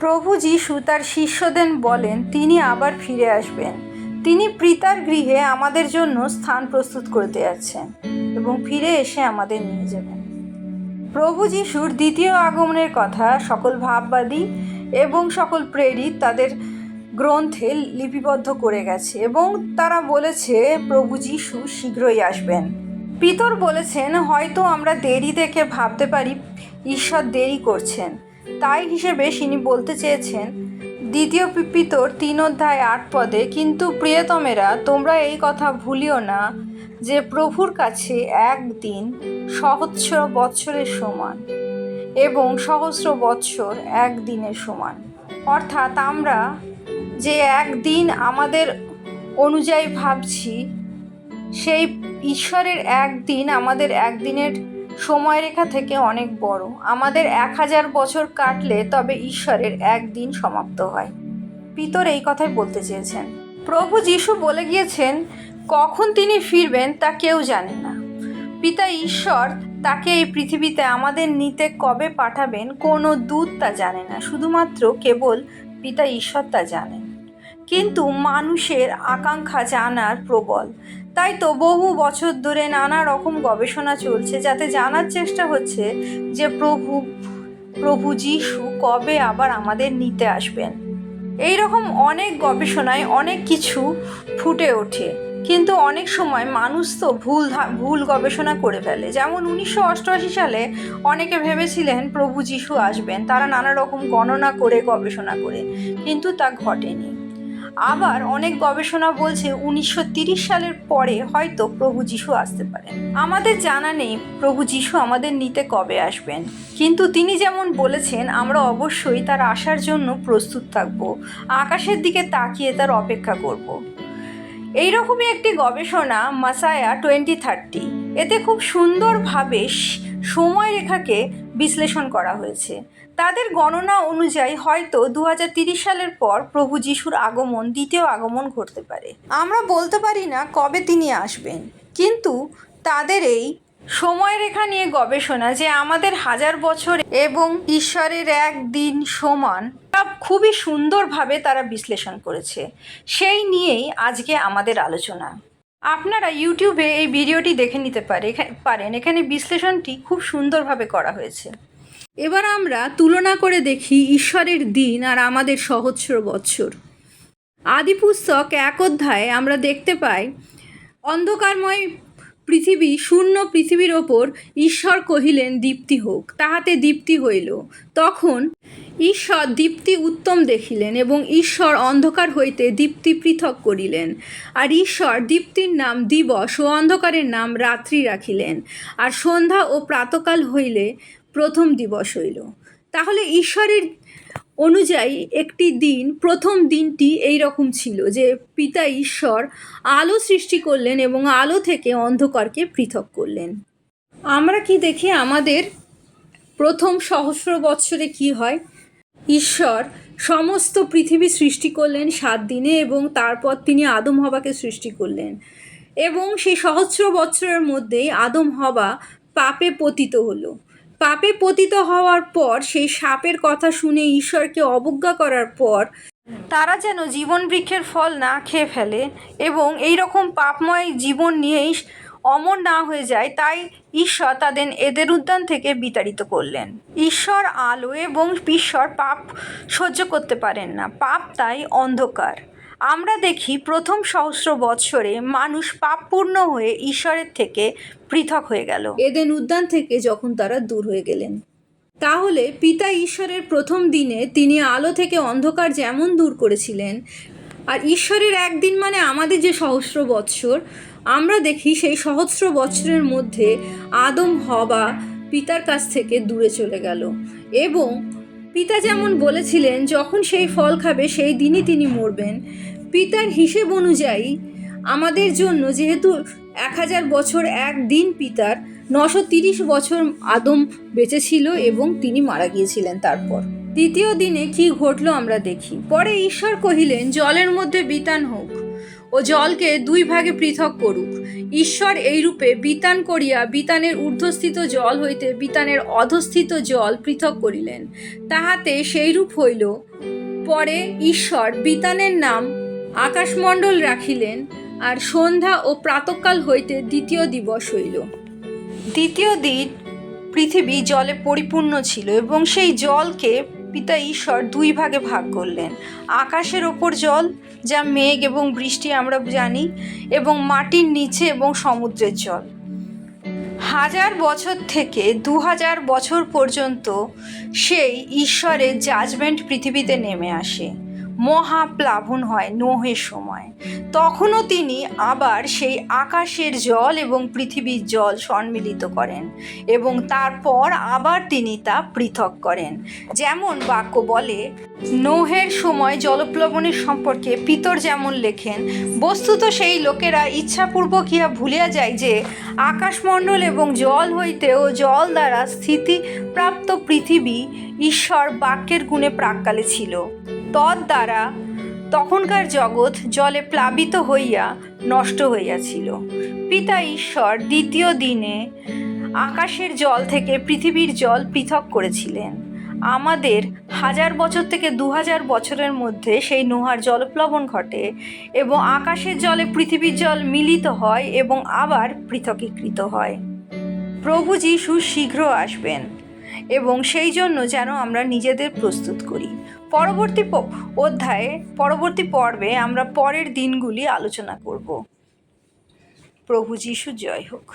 প্রভু যিশু তার শিষ্যদের বলেন, তিনি আবার ফিরে আসবেন। তিনি পিতার গৃহে আমাদের জন্য স্থান প্রস্তুত করতে যাচ্ছেন এবং ফিরে এসে আমাদের নিয়ে যাবেন। প্রভু যিশুর দ্বিতীয় আগমনের কথা সকল ভাববাদী এবং সকল প্রেরিত তাদের গ্রন্থে লিপিবদ্ধ করে গেছে এবং তারা বলেছে প্রভু যিশু শীঘ্রই আসবেন। পিতর বলেছেন, হয়তো আমরা দেরি দেখে ভাবতে পারি, ঈশ্বর দেরি করছেন। তাই হিসেবে তিনি বলতে চেয়েছেন, দ্বিতীয় পি- পিতর তিন অধ্যায় আট পদে, কিন্তু প্রিয়তমেরা, তোমরা এই কথা ভুলিও না যে প্রভুর কাছে একদিন সহস্র বৎসরের সমান এবং সহস্র বৎসর একদিনের সমান। অর্থাৎ আমরা যে একদিন আমাদের অনুযায়ী ভাবছি, সেই ঈশ্বরের একদিন আমাদের একদিনের সময়রেখা থেকে অনেক বড়। আমাদের এক হাজার বছর কাটলে তবে ঈশ্বরের একদিন সমাপ্ত হয়। পিতর এই কথাই বলতে চেয়েছেন। প্রভু যিশু বলে গিয়েছেন, কখন তিনি ফিরবেন তা কেউ জানে না। পিতা ঈশ্বর তাকে এই পৃথিবীতে আমাদের নিতে কবে পাঠাবেন কোনো দূত তা জানে না। শুধুমাত্র কেবল পিতা ঈশ্বর তা জানেন। কিন্তু মানুষের আকাঙ্ক্ষা জানার প্রবল। তাই তো বহু বছর ধরে নানা রকম গবেষণা চলছে, যাতে জানার চেষ্টা হচ্ছে যে প্রভু প্রভু যিশু কবে আবার আমাদের নিতে আসবেন। এই রকম অনেক গবেষণায় অনেক কিছু ফুটে ওঠে, কিন্তু অনেক সময় মানুষ তো ভুল ভুল গবেষণা করে ফেলে। যেমন উনিশশো অষ্টআশি সালে অনেকে ভেবেছিলেন প্রভু যিশু আসবেন, তারা নানা রকম গণনা করে গবেষণা করে, কিন্তু তা ঘটেনি। আবার অনেক গবেষণা বলছে উনিশশো সালের পরে হয়তো প্রভু যিশু আসতে পারেন। আমাদের জানা নেই প্রভু যিশু আমাদের নিতে কবে আসবেন। কিন্তু তিনি যেমন বলেছেন, আমরা অবশ্যই তার আসার জন্য প্রস্তুত থাকব। আকাশের দিকে তাকিয়ে তার অপেক্ষা করব। এইরকমই একটি গবেষণা মাসায়া টোয়েন্টি থার্টি। এতে খুব সুন্দরভাবে স- সময়রেখাকে বিশ্লেষণ করা হয়েছে। তাদের গণনা অনুযায়ী হয়তো দু সালের পর প্রভু যিশুর আগমন, দ্বিতীয় আগমন ঘটতে পারে। আমরা বলতে পারি না কবে তিনি আসবেন, কিন্তু তাদের এই সময়রেখা নিয়ে গবেষণা যে আমাদের হাজার বছর এবং ঈশ্বরের এক দিন সমান, তা খুবই সুন্দরভাবে তারা বিশ্লেষণ করেছে। সেই নিয়েই আজকে আমাদের আলোচনা। আপনারা ইউটিউবে এই ভিডিওটি দেখে নিতে পারে পারেন। এখানে বিশ্লেষণটি খুব সুন্দরভাবে করা হয়েছে। এবার আমরা তুলনা করে দেখি ঈশ্বরের দিন আর আমাদের সহস্র বৎসর আদিপুস্তক এক অধ্যায়ে আমরা দেখতে পাই, অন্ধকারময় পৃথিবী শূন্য পৃথিবীর ওপর ঈশ্বর কহিলেন, দীপ্তি হোক। তাহাতে দীপ্তি হইল। তখন ঈশ্বর দীপ্তি উত্তম দেখিলেন এবং ঈশ্বর অন্ধকার হইতে দীপ্তি পৃথক করিলেন। আর ঈশ্বর দীপ্তির নাম দিবস ও অন্ধকারের নাম রাত্রি রাখিলেন। আর সন্ধ্যা ও প্রাতকাল হইলে প্রথম দিবস হইল। তাহলে ঈশ্বরের অনুযায়ী একটি দিন, প্রথম দিনটি এই রকম ছিল যে পিতা ঈশ্বর আলো সৃষ্টি করলেন এবং আলো থেকে অন্ধকারকে পৃথক করলেন। আমরা কি দেখি আমাদের প্রথম সহস্র বৎসরে কি হয়? ঈশ্বর সমস্ত পৃথিবী সৃষ্টি করলেন সাত দিনে এবং তারপর তিনি আদম হবাকে সৃষ্টি করলেন। এবং সেই সহস্র বৎসরের মধ্যেই আদম হবা পাপে পতিত হলো। পাপে পতিত হওয়ার পর, সেই সাপের কথা শুনে ঈশ্বরকে অবজ্ঞা করার পর, তারা যেন জীবন বৃক্ষের ফল না খেয়ে ফেলে এবং এই রকম পাপময় জীবন নিয়েই অমর না হয়ে যায়, তাই ঈশ্বর তাদের এদের উদ্যান থেকে বিতাড়িত করলেন। ঈশ্বর আলো এবং ঈশ্বর পাপ সহ্য করতে পারেন না। পাপ তাই অন্ধকার। আমরা দেখি প্রথম সহস্র বৎসরে মানুষ পাপপূর্ণ হয়ে ঈশ্বরের থেকে পৃথক হয়ে গেল। এদেন উদ্যান থেকে যখন তারা দূর হয়ে গেলেন। তাহলে পিতা ঈশ্বরের প্রথম দিনে তিনি আলো থেকে অন্ধকার যেমন দূর করেছিলেন, আর ঈশ্বরের একদিন মানে আমাদের যে সহস্র বৎসর, আমরা দেখি সেই সহস্র বৎসরের মধ্যে আদম হবা পিতার কাছ থেকে দূরে চলে গেল এবং পিতা যেমন বলেছিলেন, যখন সেই ফল খাবে, সেই দিনই তিনি মরবেন। পিতার হিসেব অনুযায়ী, আমাদের জন্য যেহেতু এক হাজার বছর এক দিন পিতার, নশো তিরিশ বছর আদম বেঁচে ছিল এবং তিনি মারা গিয়েছিলেন তারপর। দ্বিতীয় দিনে কি ঘটলো আমরা দেখি। পরে ঈশ্বর কহিলেন, জলের মধ্যে বিতান হোক। ও জলকে দুই ভাগে পৃথক করুক। ঈশ্বর এই রূপে বিতান করিয়া বিতানের ঊর্ধ্বস্থিত জল হইতে বিতানের অধস্থিত জল পৃথক করিলেন। তাহাতে সেই রূপ হইল, পরে ঈশ্বর বিতানের নাম আকাশমণ্ডল রাখিলেন আর সন্ধ্যা ও প্রাতকাল হইতে দ্বিতীয় দিবস হইল। দ্বিতীয় দিন পৃথিবী জলে পরিপূর্ণ ছিল এবং সেই জলকে পিতা ঈশ্বর দুই ভাগে ভাগ করলেন। আকাশের ওপর জল, যা মেঘ এবং বৃষ্টি আমরা জানি, এবং মাটির নিচে এবং সমুদ্রের জল। হাজার বছর থেকে দু হাজার বছর পর্যন্ত সেই ঈশ্বরের জাজমেন্ট পৃথিবীতে নেমে আসে। মহাপ্লাবন হয় নোহের সময়। তখনও তিনি আবার সেই আকাশের জল এবং পৃথিবীর জল সম্মিলিত করেন এবং তারপর আবার তিনি তা পৃথক করেন। যেমন বাক্য বলে, নোহের সময় জলপ্লবনের সম্পর্কে পিতর যেমন লেখেন, বস্তুত সেই লোকেরা ইচ্ছাপূর্বক ইহা ভুলিয়া যায় যে, আকাশমণ্ডল এবং জল হইতে ও জল দ্বারা স্থিতিপ্রাপ্ত পৃথিবী ঈশ্বর বাক্যের গুণে প্রাককালে ছিল। তদ দ্বারা তখনকার জগৎ জলে প্লাবিত হইয়া নষ্ট হইয়াছিল। পিতা ঈশ্বর দ্বিতীয় দিনে আকাশের জল থেকে পৃথিবীর জল পৃথক করেছিলেন। আমাদের হাজার বছর থেকে দু হাজার বছরের মধ্যে সেই নোহার জলপ্লবন ঘটে এবং আকাশের জলে পৃথিবীর জল মিলিত হয় এবং আবার পৃথকীকৃত হয়। প্রভু যিশু শীঘ্র আসবেন এবং সেই জন্য যেন আমরা নিজেদের প্রস্তুত করি। পরবর্তী অধ্যায়ে পরবর্তী পর্বে আমরা পরের দিনগুলি আলোচনা করব। প্রভু যিশু জয় হোক।